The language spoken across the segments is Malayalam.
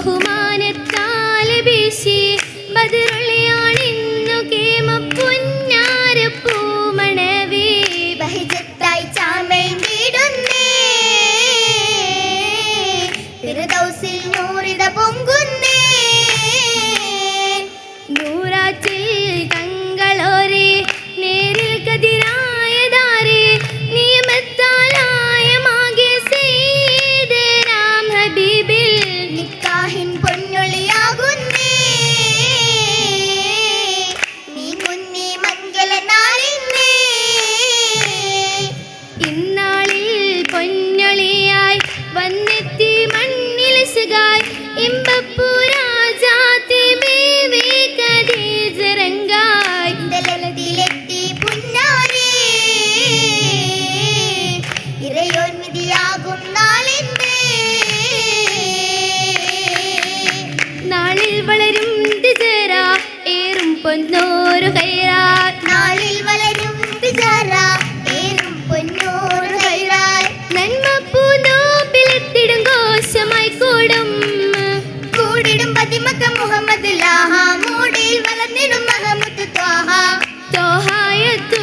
ബഹുമാനത്താൽ ബീശി ബദറുള്ള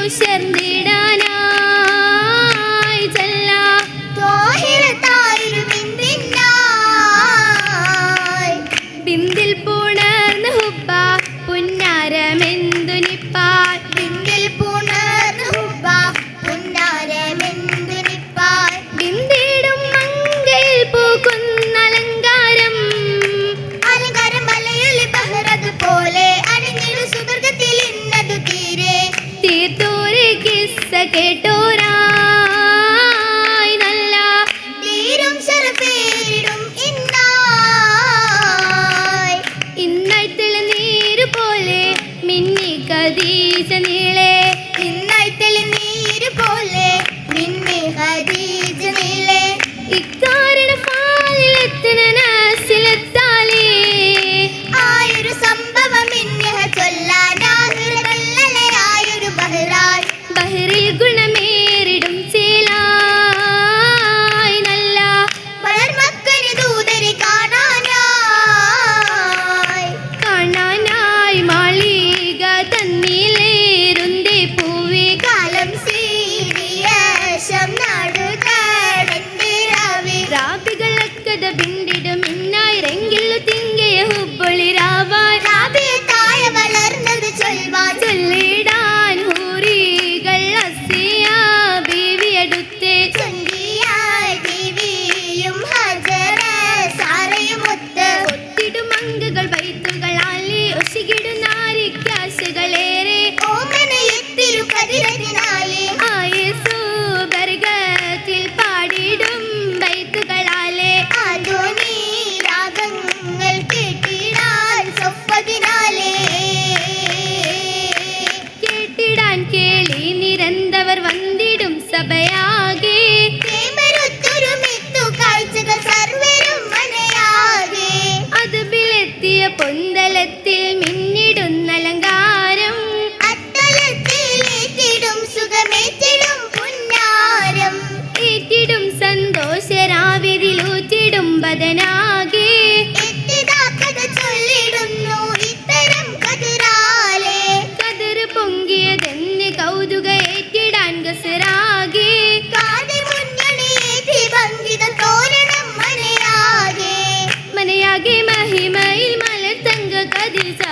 കുശന്തിടാന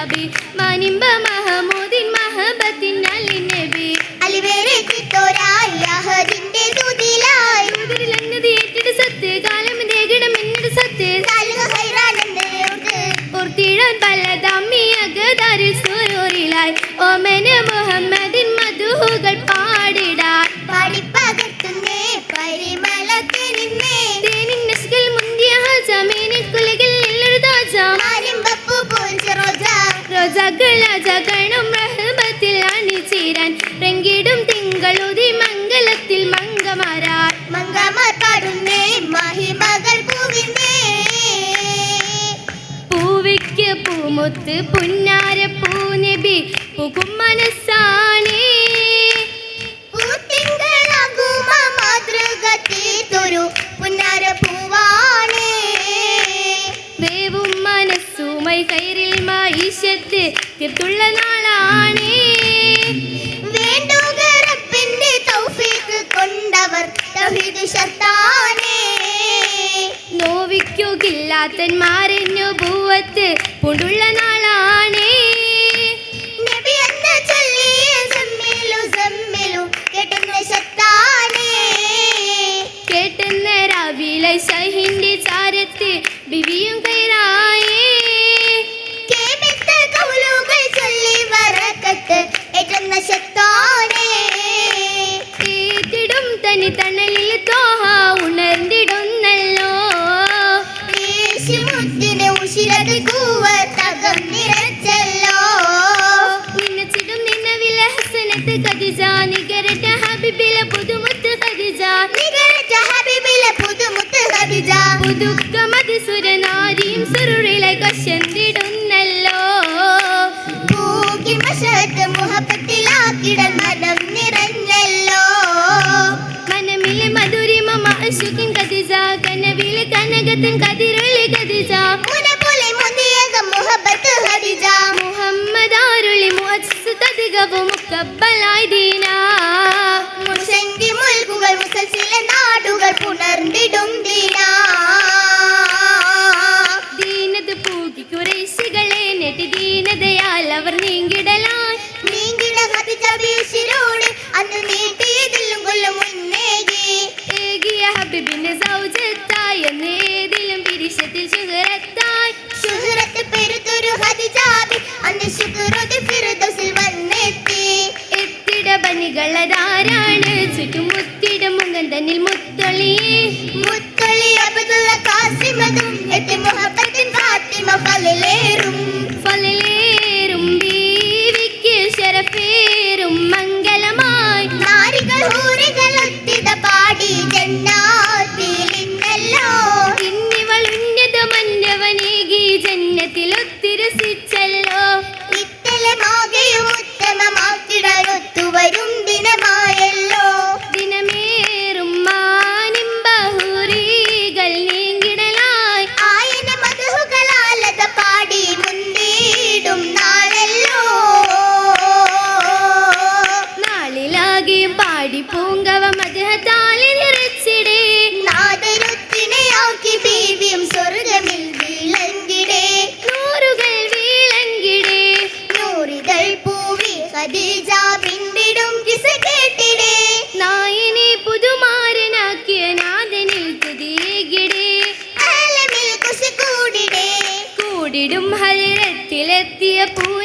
ഹബീ മനിമ്പ മഹമൂദിൻ മഹബത്തിൻ അലി നബി. അലിവേറെ ചിത്തോരായി അഹദിന്റെ ദൂതിലായി ദൂതിരിലെന്നത് ഏറ്റിട സത്ത് കാലം രേഖണം എന്നിട സത്ത്. ഓർത്തിടാൻ പല തമ്മി അകതാരിൽ സുരൂരിലായി ഓമന മുഹമ്മദ് ജഗള ജഗണം റഹബത്തിൽ അണിചേരാൻ രംഗിടും തിങ്കളൊതി മംഗളത്തിൽ മംഗമാരാൾ മംഗമാർ പാടുന്നേ മഹിമകൾ പൂവിന്നേ. പൂവിക്ക് പൂമുത്ത് പുന്നാര പൂനബി പുകും മനസ്സാ ദേശത്ത് തീർത്തുള്ള നാളാണ്. വേണ്ടുകറപ്പിന്റെ കൊണ്ടവർ തൗഹീദ് ശർത്താനേ നോവിക്കോ കില്ലാത്തന്മാരെന്നു പൂവത്ത് പൂണ്ടുള്ള നാൾ ജന്നത്ത് ഖദിജ നിഗരറ്റ ഹബിബില പുതുമുത്ത് ഖദിജ. നിഗരറ്റ ഹബിബില പുതുമുത്ത് ഖദിജ. പുതുക്ക മതിസുര നാരിയും സുരുളിലെ കൊശന്തിടുന്നല്ലോ പൂക്കി മശത്ത് മുഹബത്തിലാക്കിടൻ മനം നിറഞ്ഞല്ലോ. മനമിലെ മധുരിമ മാശുക്കിൻ ഖദിജ കനവിലെ കനകത്തിൻ ഖദിജ. طلبوا مكب العيدين കളധാരാ ഖദീജ പിന്നിടും കിസ കേട്ടിടേ. നായനെ പുതുമാരനാക്കിയ നാഥനിൽ തുതിയേകിടേ ആലമിൽ കുശ കൂടിടേ. കൂടിടും ഹരിരത്തിലെത്തിയ പൂര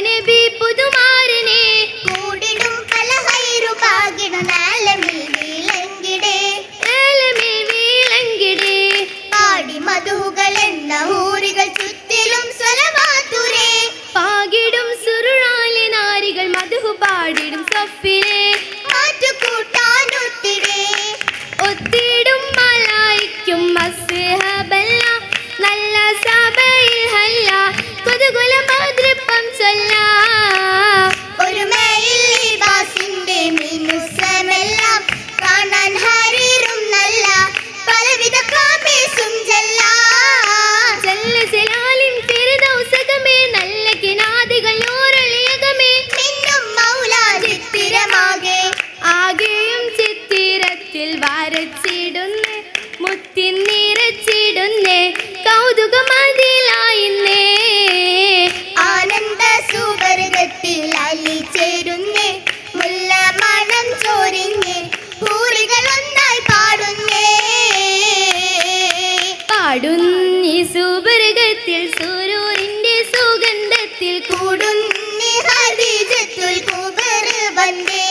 പാടുന്നി സുബർഗത്തിൽ സുരൂരിന്റെ സുഗന്ധത്തിൽ കൂടുന്നി ഹദീജത്തുൽ കുബർ ബന്ദേ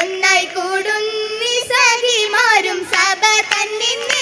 ഒന്നായി കൂടുന്നി സഹിമാരും സഭ തന്നെ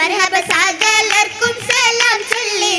மர்ஹப சாகலர்க்கும் செல்லாம் சொல்லி